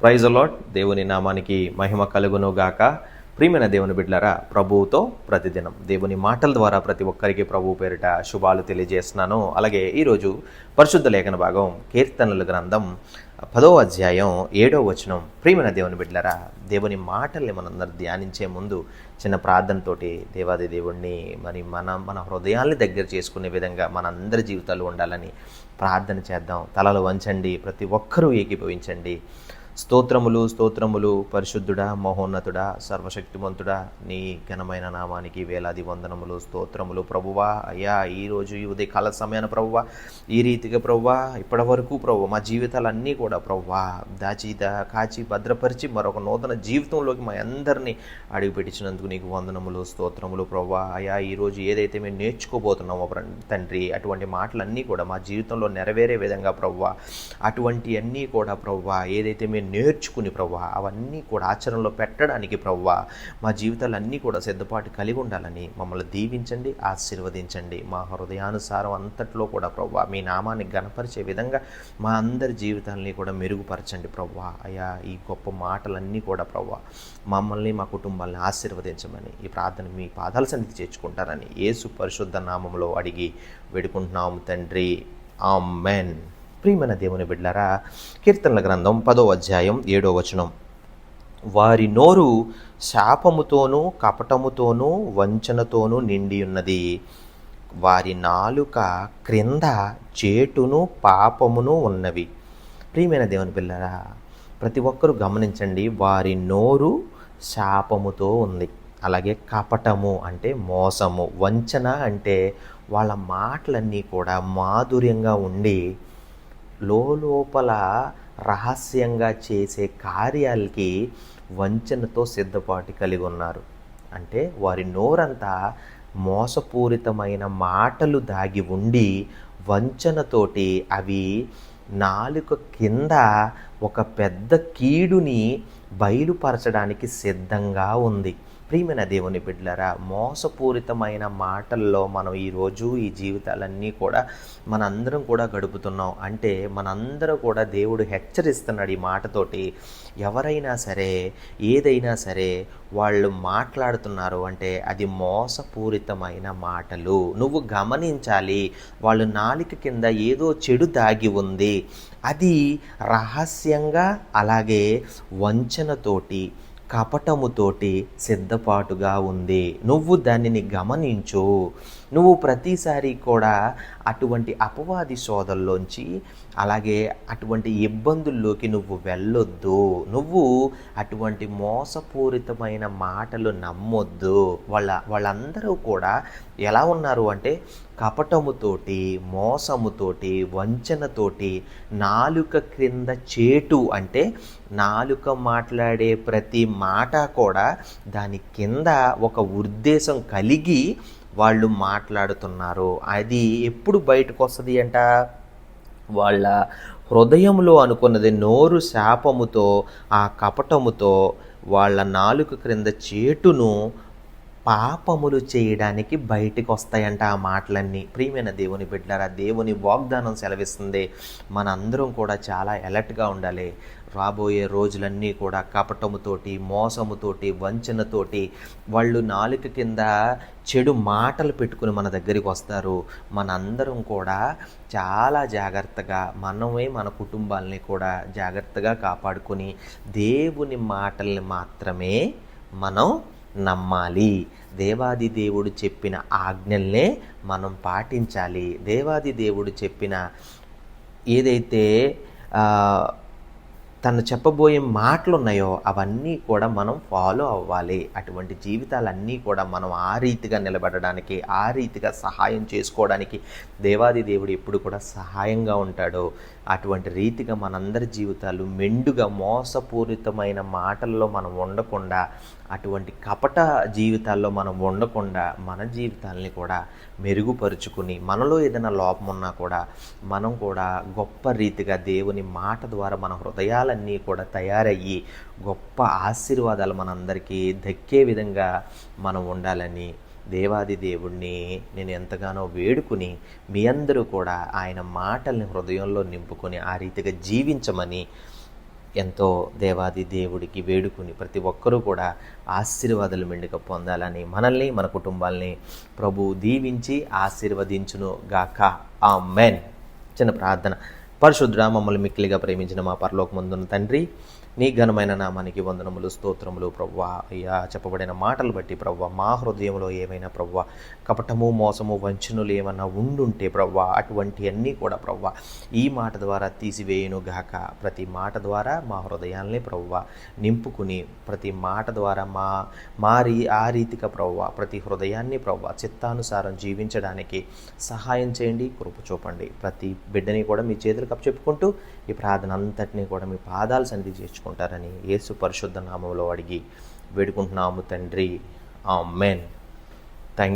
Praise allot దేవుని నామానికి మహిమ కలుగును గాక ప్రియమైన దేవుని బిడ్డలారా ప్రభువుతో ప్రతిదినం దేవుని మాటల ద్వారా ప్రతి ఒక్కరికి ప్రభు పేరిట శుభాలు తెలియజేస్తున్నాను. అలాగే ఈరోజు పరిశుద్ధ లేఖన భాగం కీర్తనల గ్రంథం పదో అధ్యాయం ఏడో వచనం. ప్రియమైన దేవుని బిడ్డలారా దేవుని మాటల్ని మనందరూ ధ్యానించే ముందు చిన్న ప్రార్థనతోటి దేవాది దేవుణ్ణి మరి మన మన హృదయాల్ని దగ్గర చేసుకునే విధంగా మనందరి జీవితాలు ఉండాలని ప్రార్థన చేద్దాం. తలలు వంచండి ప్రతి ఒక్కరూ ఏకీభవించండి. స్తోత్రములు స్తోత్రములు పరిశుద్ధుడా మహోన్నతుడా సర్వశక్తిమంతుడా నీ ఘనమైన నామానికి వేలాది వందనములు స్తోత్రములు ప్రభువా. అయ్యా ఈరోజు ఈ ఉదయ కాల సమయాన ప్రభువా ఈ రీతిగా ప్రభువా ఇప్పటి వరకు ప్రభు మా జీవితాలన్నీ కూడా ప్రభువా దాచి దా కాచి భద్రపరిచి మరొక నూతన జీవితంలోకి మా అందరినీ అడుగుపెట్టించినందుకు నీకు వందనములు స్తోత్రములు ప్రభువా. అయ్యా ఈరోజు ఏదైతే మేము నేర్చుకోబోతున్నామో ప్ర- తండ్రి అటువంటి మాటలన్నీ కూడా మా జీవితంలో నెరవేరే విధంగా ప్రభువా అటువంటి అన్నీ కూడా ప్రవ్వా ఏదైతే మేము నేర్చుకుని ప్రవ్వా అవన్నీ కూడా ఆచరణలో పెట్టడానికి ప్రవ్వా మా జీవితాలన్నీ కూడా సిద్ధపాటు కలిగి ఉండాలని మమ్మల్ని దీవించండి ఆశీర్వదించండి. మా హృదయానుసారం అంతట్లో కూడా ప్రవ్వా మీ నామాన్ని గణపరిచే విధంగా మా అందరి జీవితాలని కూడా మెరుగుపరచండి ప్రవ్వా. అయ్యా ఈ గొప్ప మాటలన్నీ కూడా ప్రవ్వా మమ్మల్ని మా కుటుంబాలను ఆశీర్వదించమని ఈ ప్రార్థన మీ పాదాల సన్నిధి చేర్చుకుంటారని యేసు పరిశుద్ధ నామంలో అడిగి వేడుకుంటున్నాము తండ్రి. ఆమెన్. ప్రియమైన దేవుని బిడ్డలారా కీర్తనల గ్రంథం పదో అధ్యాయం ఏడో వచనం. వారి నోరు శాపముతోనూ కపటముతోనూ వంచనతోనూ నిండి ఉన్నది. వారి నాలుక క్రింద చేటును పాపమును ఉన్నవి. ప్రియమైన దేవుని పిల్లరా ప్రతి ఒక్కరూ గమనించండి వారి నోరు శాపముతో ఉంది. అలాగే కపటము అంటే మోసము వంచన అంటే వాళ్ళ మాటలన్నీ కూడా మాధుర్యంగా ఉండి లోపల రహస్యంగా చేసే కార్యాలకి వంచనతో సిద్ధపాటు కలిగి ఉన్నారు. అంటే వారి నోరంతా మోసపూరితమైన మాటలు దాగి ఉండి వంచనతోటి అవి నాలుక కింద ఒక పెద్ద కీడుని బయలుపరచడానికి సిద్ధంగా ఉంది. ప్రియమైన దేవుని బిడ్డలారా మోసపూరితమైన మాటల్లో మనం ఈరోజు ఈ జీవితాలన్నీ కూడా మనందరం కూడా గడుపుతున్నాం. అంటే మనందరం కూడా దేవుడు హెచ్చరిస్తున్నాడు ఈ మాటతోటి ఎవరైనా సరే ఏదైనా సరే వాళ్ళు మాట్లాడుతున్నారు అంటే అది మోసపూరితమైన మాటలు. నువ్వు గమనించాలి వాళ్ళు నాలిక కింద ఏదో చెడు దాగి ఉంది. అది రహస్యంగా అలాగే వంచనతోటి కపటముతోటి సిద్ధపాటుగా ఉంది. నువ్వు దానిని గమనించు. నువ్వు ప్రతిసారి కూడా అటువంటి అపవాది సోదల్లోంచి అలాగే అటువంటి ఇబ్బందుల్లోకి నువ్వు వెళ్ళొద్దు. నువ్వు అటువంటి మోసపూరితమైన మాటలు నమ్మొద్దు. వాళ్ళ వాళ్ళందరూ కూడా ఎలా ఉన్నారు అంటే కపటముతోటి మోసముతోటి వంచనతోటి నాలుక క్రింద చేటు అంటే నాలుక మాట్లాడే ప్రతి మాట కూడా దాని కింద ఒక ఉద్దేశం కలిగి వాళ్ళు మాట్లాడుతున్నారు. అది ఎప్పుడు బయటకు వస్తుంది అంట? వాళ్ళ హృదయంలో అనుకున్నది నోరు శాపముతో ఆ కపటముతో వాళ్ళ నాలుక క్రింద చేటును పాపములు చేయడానికి బయటికి వస్తాయంట ఆ మాటలన్నీ. ప్రియమైన దేవుని బిడ్డలారా దేవుని వాగ్దానం సెలవిస్తుంది. మనందరం కూడా చాలా అలర్ట్గా ఉండాలి. రాబోయే రోజులన్నీ కూడా కపటముతోటి మోసముతోటి వంచనతోటి వాళ్ళు నాలుక కింద చెడు మాటలు పెట్టుకుని మన దగ్గరికి వస్తారు. మనందరం కూడా చాలా జాగ్రత్తగా మనమే మన కుటుంబాలని కూడా జాగ్రత్తగా కాపాడుకొని దేవుని మాటల్ని మాత్రమే మనం నమ్మాలి. దేవాది దేవుడు చెప్పిన ఆజ్ఞల్నే మనం పాటించాలి. దేవాది దేవుడు చెప్పిన ఏదైతే తను చెప్పబోయే మాటలు ఉన్నాయో అవన్నీ కూడా మనం ఫాలో అవ్వాలి. అటువంటి జీవితాలన్నీ కూడా మనం ఆ రీతిగా నిలబడడానికి ఆ రీతిగా సహాయం చేసుకోవడానికి దేవాది దేవుడు ఎప్పుడు కూడా సహాయంగా ఉంటాడు. అటువంటి రీతిగా మనందరి జీవితాలు మెండుగా మోసపూరితమైన మాటల్లో మనం ఉండకుండా అటువంటి కపట జీవితాల్లో మనం ఉండకుండా మన జీవితాలని కూడా మెరుగుపరుచుకుని మనలో ఏదైనా లోపం ఉన్నా కూడా మనం కూడా గొప్ప రీతిగా దేవుని మాట ద్వారా మన అన్నీ కూడా తయారయ్యి గొప్ప ఆశీర్వాదాలు మనందరికీ దక్కే విధంగా మనం ఉండాలని దేవాది దేవుణ్ణి నేను ఎంతగానో వేడుకుని మీ అందరూ కూడా ఆయన మాటల్ని హృదయంలో నింపుకొని ఆ రీతిగా జీవించమని ఎంతో దేవాది దేవుడికి వేడుకుని ప్రతి ఒక్కరూ కూడా ఆశీర్వాదాలు మెండుగా పొందాలని మనల్ని మన కుటుంబాల్ని ప్రభు దీవించి ఆశీర్వదించును గాక ఆ మెన్ చిన్న ప్రార్థన. పరిశుద్ధ మమ్మల్ని మిక్కిలిగా ప్రేమించిన మా పరలోకమందున్న తండ్రి నీ ఘనమైన నామానికి వందనములు స్తోత్రములు ప్రవ్వా. అయ్యా చెప్పబడిన మాటలు బట్టి ప్రవ్వ మా హృదయంలో ఏమైనా ప్రవ్వ కపటము మోసము వంచనలు ఏమన్నా ఉండుంటే ప్రవ్వ అటువంటి అన్నీ కూడా ప్రవ్వ. ఈ మాట ద్వారా తీసివేయును గాక. ప్రతి మాట ద్వారా మా హృదయాల్ని ప్రవ్వ నింపుకుని ప్రతి మాట ద్వారా మా మారి ఆ రీతిగా ప్రవ్వ ప్రతి హృదయాన్ని ప్రవ్వ చిత్తానుసారం జీవించడానికి సహాయం చేయండి కృప చూపండి. ప్రతి బిడ్డని కూడా మీ చేతులకు అప్పచెప్పుకుంటూ ఈ ప్రార్థన అంతటినీ కూడా మీ పాదాల సన్నిధి చేర్చుకుంటారని యేసు పరిశుద్ధ నామంలో అడిగి వేడుకుంటున్నాము తండ్రి. ఆ మెన్